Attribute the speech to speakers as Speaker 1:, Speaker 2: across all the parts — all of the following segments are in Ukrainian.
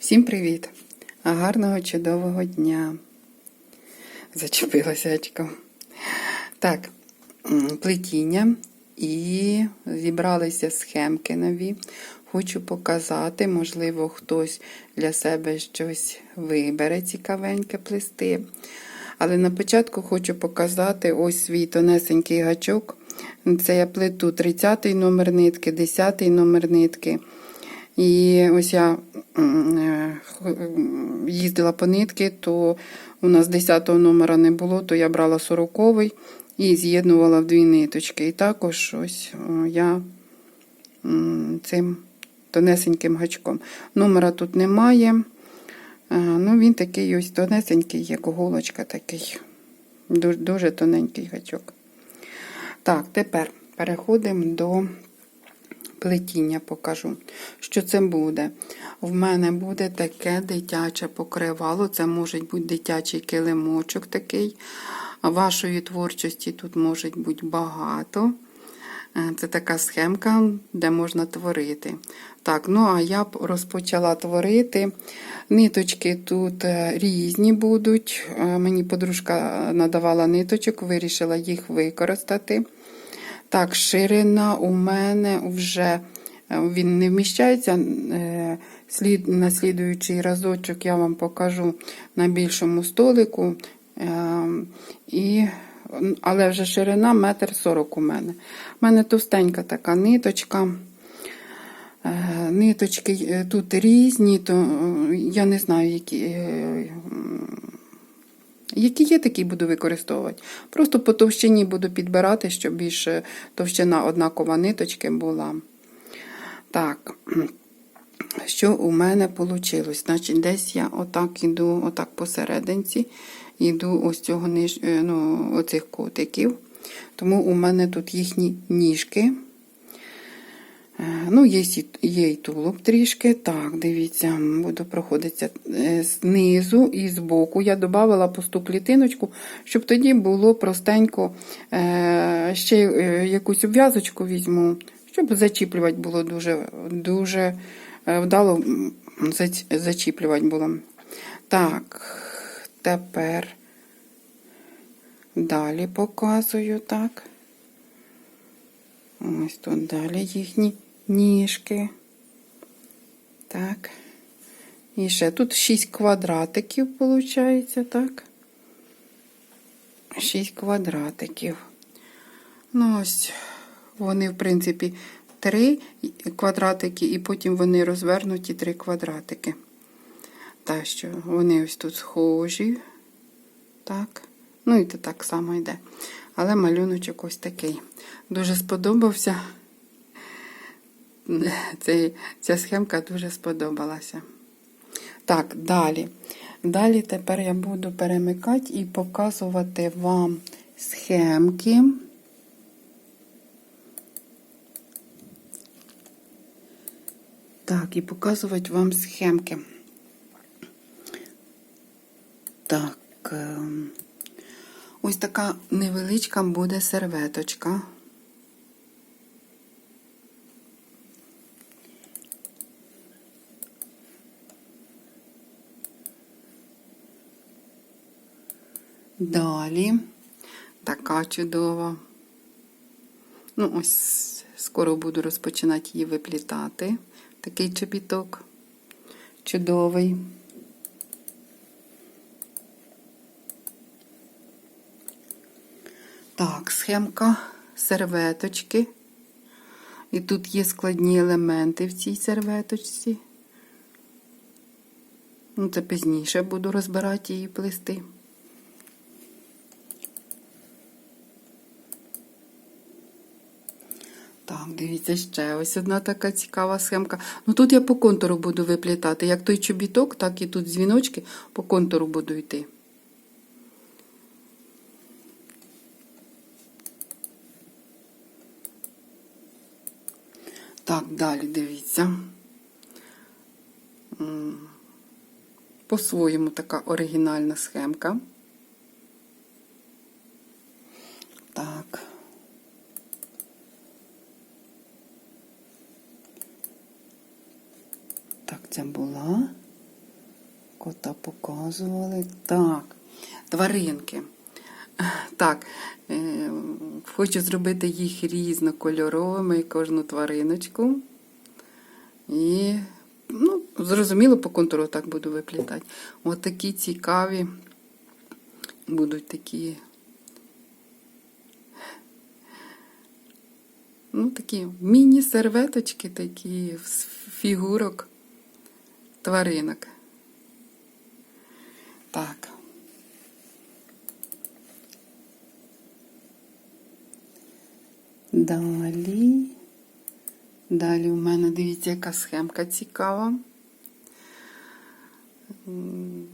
Speaker 1: Всім привіт! Гарного чудового дня. Зачепилася очком. Так, плетіння і зібралися схемки нові. Хочу показати, можливо, хтось для себе щось вибере цікавеньке плести. Але на початку хочу показати ось свій тонесенький гачок. Це я плету 30 номер нитки, 10 номер нитки. І ось я е, їздила по нитки, то у нас 10 номера не було, то я брала 40 і з'єднувала в дві ниточки. І також ось я цим тонесеньким гачком. Номера тут немає. Е, Ну, він такий ось тонесенький, як голочка такий. Дуже тоненький гачок. Так, тепер переходимо до плетіння покажу. Що це буде? В мене буде таке дитяче покривало. Це може бути дитячий килимочок такий. Вашої творчості тут може бути багато. Е, Це така схемка, де можна творити. Так, ну а я розпочала творити. Ниточки тут е, різні будуть. Е, Мені подружка надавала ниточок, вирішила їх використати. Так, ширина у мене вже е, він не вміщається. е, Слід, на разочок я вам покажу на більшому столику. Е, І, але вже ширина метр сорок у мене. У мене товстенька така ниточка. Е, Ниточки тут різні, то я не знаю, які. Які є, такі буду використовувати. Просто по товщині буду підбирати, щоб більше товщина однакова ниточки була. Так, що у мене вийшло? Значить, десь я отак іду, отак посерединці, іду ось цього е, ну, оцих котиків. Тому у мене тут їхні ніжки. Е, Ну, є, є і тулуб трішки. Так, дивіться, буду проходитися е, знизу і збоку. Я додавала пусту клітиночку, щоб тоді було простенько е, ще якусь обв'язочку візьму, щоб зачіплювати було дуже, дуже вдало зачіплювати було. Так, тепер далі показую, так. Ось тут далі їхні ніжки. Так. І ще тут 6 квадратиків, виходить, так? 6 квадратиків. Ну, ось вони, в принципі, 3 квадратики, і потім вони розвернуті 3 квадратики. Так що вони ось тут схожі. Так. Ну і це так само йде. Але малюночок ось такий. Дуже сподобався. Цей, ця схемка дуже сподобалася. Так, далі. Далі тепер я буду перемикати і показувати вам схемки. Так, і показувати вам схемки. Так. ем, Ось така невеличка буде серветочка. Далі така чудова. Ну, ось скоро буду розпочинати її виплітати. Такий чобіток чудовий. Так, схемка серветочки. І тут є складні елементи в цій серветочці. Ну, це пізніше буду розбирати її плести. Дивіться, ще ось одна така цікава схемка. Ну тут я по контуру буду виплітати. Як той чобіток, так і тут дзвіночки по контуру буду йти. Так, далі дивіться. По-своєму така оригінальна схемка. Так. Це була. Кота показували. Так, тваринки. Так, е, хочу зробити їх різнокольоровими, кожну твариночку. І, ну, зрозуміло, по контуру так буду виплітати. От такі цікаві будуть такі. Ну, такі міні-серветочки, такі з фігурок тваринок. Так. Далі. Далі у мене, дивіться, яка схемка цікава.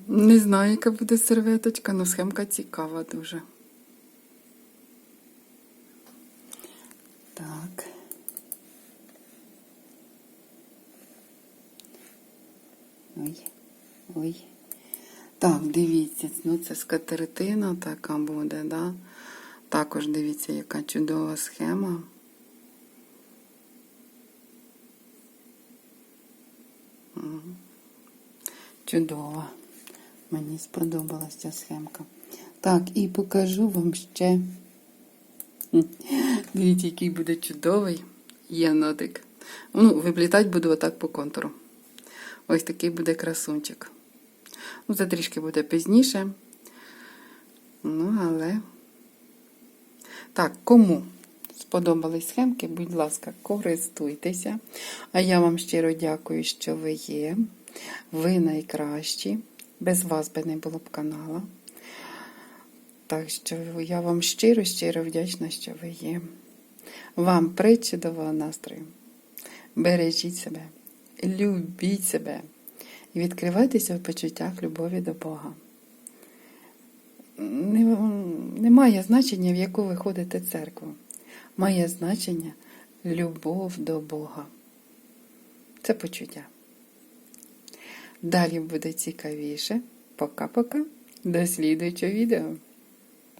Speaker 1: Не знаю, яка буде серветочка, але схемка цікава дуже. Так. Ой, ой. Так, дивіться, ну це скатертина така буде, да? Також дивіться, яка чудова схема. Чудова. Мені сподобалася ця схемка. Так, і покажу вам ще. Дивіться, який буде чудовий єнотик. Ну, виплітати буду отак по контуру. Ось такий буде красунчик. Ну, це трішки буде пізніше. Ну, але. Так, кому сподобались схемки, будь ласка, користуйтеся. А я вам щиро дякую, що ви є. Ви найкращі. Без вас би не було б канала. Так що я вам щиро, щиро вдячна, що ви є. Вам причудового настрою. Бережіть себе, любіть себе і відкривайтеся в почуттях любові до Бога. Не, немає значення, в яку ви ходите церкву. Має значення любов до Бога. Це почуття. Далі буде цікавіше. Пока-пока. До слідуючого відео.